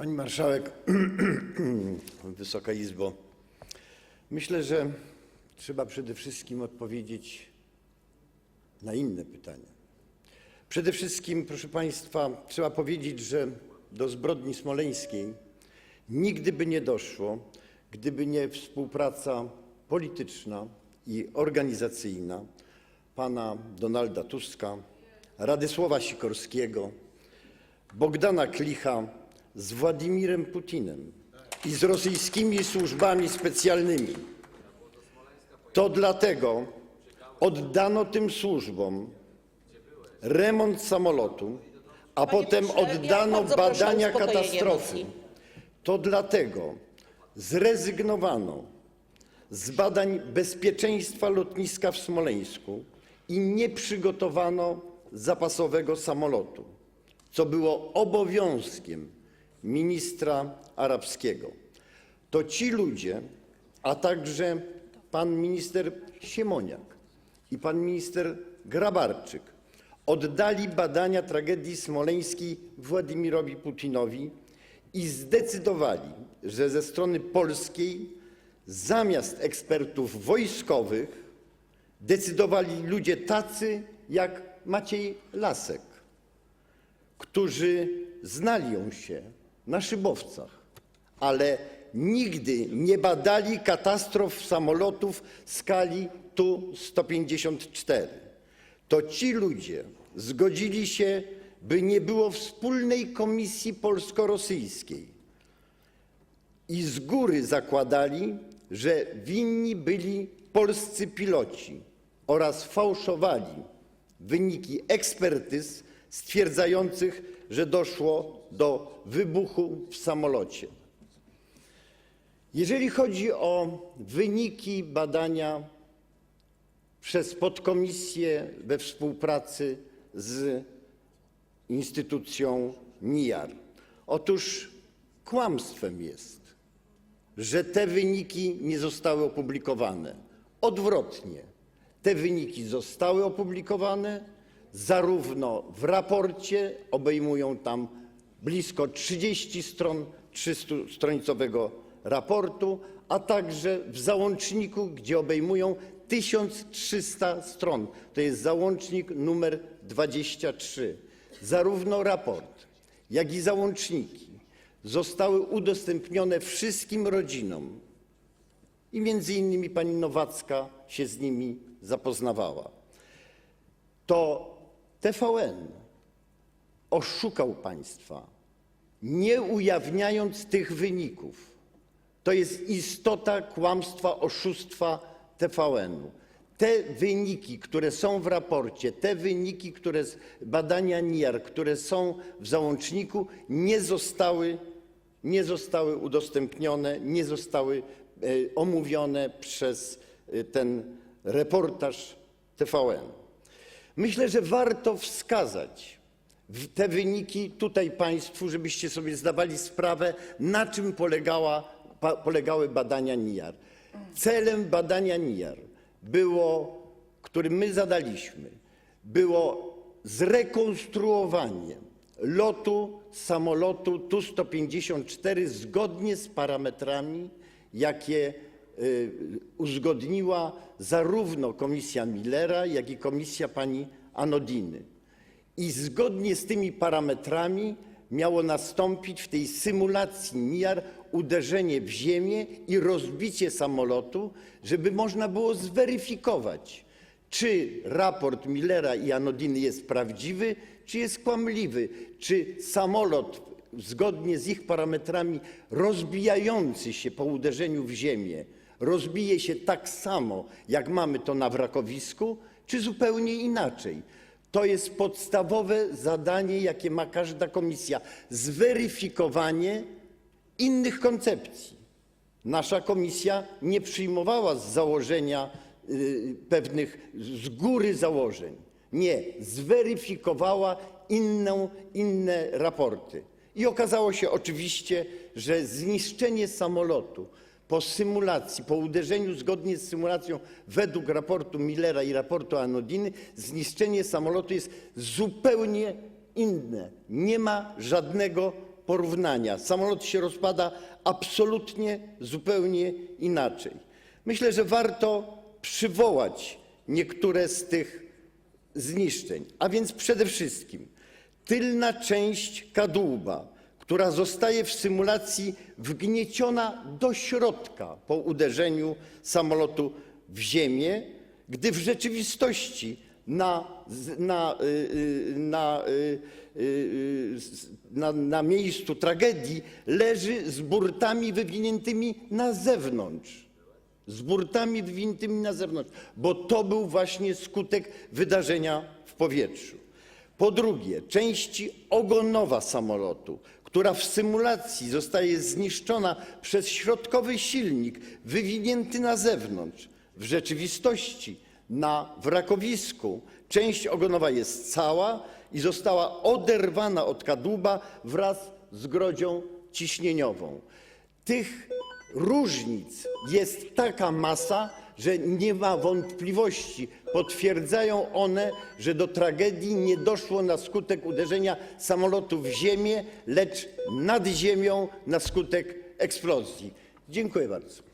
Pani Marszałek, Wysoka Izbo, myślę, że trzeba przede wszystkim odpowiedzieć na inne pytania. Przede wszystkim, proszę Państwa, trzeba powiedzieć, że do zbrodni smoleńskiej nigdy by nie doszło, gdyby nie współpraca polityczna i organizacyjna pana Donalda Tuska, Radysława Sikorskiego, Bogdana Klicha z Władimirem Putinem i z rosyjskimi służbami specjalnymi. To dlatego oddano tym służbom remont samolotu, a potem oddano badania katastrofy. To dlatego zrezygnowano z badań bezpieczeństwa lotniska w Smoleńsku i nie przygotowano zapasowego samolotu, co było obowiązkiem ministra arabskiego. To ci ludzie, a także pan minister Siemoniak i pan minister Grabarczyk oddali badania tragedii smoleńskiej Władimirowi Putinowi i zdecydowali, że ze strony polskiej zamiast ekspertów wojskowych decydowali ludzie tacy jak Maciej Lasek, którzy znali się na szybowcach, ale nigdy nie badali katastrof samolotów skali Tu-154. To ci ludzie zgodzili się, by nie było wspólnej komisji polsko-rosyjskiej i z góry zakładali, że winni byli polscy piloci oraz fałszowali wyniki ekspertyz stwierdzających, że doszło do wybuchu w samolocie. Jeżeli chodzi o wyniki badania przez podkomisję we współpracy z instytucją NIAR, otóż kłamstwem jest, że te wyniki nie zostały opublikowane. Odwrotnie, te wyniki zostały opublikowane zarówno w raporcie, obejmują tam blisko 30 stron 300-stronicowego raportu, a także w załączniku, gdzie obejmują 1300 stron. To jest załącznik numer 23. Zarówno raport, jak i załączniki zostały udostępnione wszystkim rodzinom i innymi pani Nowacka się z nimi zapoznawała. TVN oszukał państwa, nie ujawniając tych wyników. To jest istota kłamstwa, oszustwa TVN-u. Te wyniki, które są w raporcie, te wyniki, które z badania NIAR, które są w załączniku, nie zostały, nie zostały udostępnione, nie zostały e, omówione przez e, ten reportaż TVN. Myślę, że warto wskazać te wyniki tutaj Państwu, żebyście sobie zdawali sprawę, na czym polegały badania NIAR. Celem badania NIAR który my zadaliśmy, było zrekonstruowanie lotu samolotu Tu-154 zgodnie z parametrami, jakie uzgodniła zarówno komisja Millera, jak i komisja pani Anodiny. I zgodnie z tymi parametrami miało nastąpić w tej symulacji NIAR uderzenie w ziemię i rozbicie samolotu, żeby można było zweryfikować, czy raport Millera i Anodiny jest prawdziwy, czy jest kłamliwy, czy samolot zgodnie z ich parametrami rozbijający się po uderzeniu w ziemię rozbije się tak samo, jak mamy to na wrakowisku, czy zupełnie inaczej. To jest podstawowe zadanie, jakie ma każda komisja zweryfikowanie innych koncepcji. Nasza komisja nie przyjmowała z założenia y, pewnych z góry założeń. Nie, zweryfikowała inną, inne raporty. I okazało się oczywiście, że zniszczenie samolotu po symulacji, po uderzeniu zgodnie z symulacją według raportu Millera i raportu Anodiny, zniszczenie samolotu jest zupełnie inne. Nie ma żadnego porównania. Samolot się rozpada absolutnie zupełnie inaczej. Myślę, że warto przywołać niektóre z tych zniszczeń, a więc przede wszystkim tylna część kadłuba, która zostaje w symulacji wgnieciona do środka po uderzeniu samolotu w ziemię, gdy w rzeczywistości na, miejscu tragedii leży z burtami wywiniętymi na zewnątrz z burtami wywiniętymi na zewnątrz, bo to był właśnie skutek wydarzenia w powietrzu. Po drugie, części ogonowa samolotu, która w symulacji zostaje zniszczona przez środkowy silnik wywinięty na zewnątrz. W rzeczywistości na wrakowisku część ogonowa jest cała i została oderwana od kadłuba wraz z grodzią ciśnieniową. Tych różnic jest taka masa, że nie ma wątpliwości. Potwierdzają one, że do tragedii nie doszło na skutek uderzenia samolotu w ziemię, lecz nad ziemią na skutek eksplozji. Dziękuję bardzo.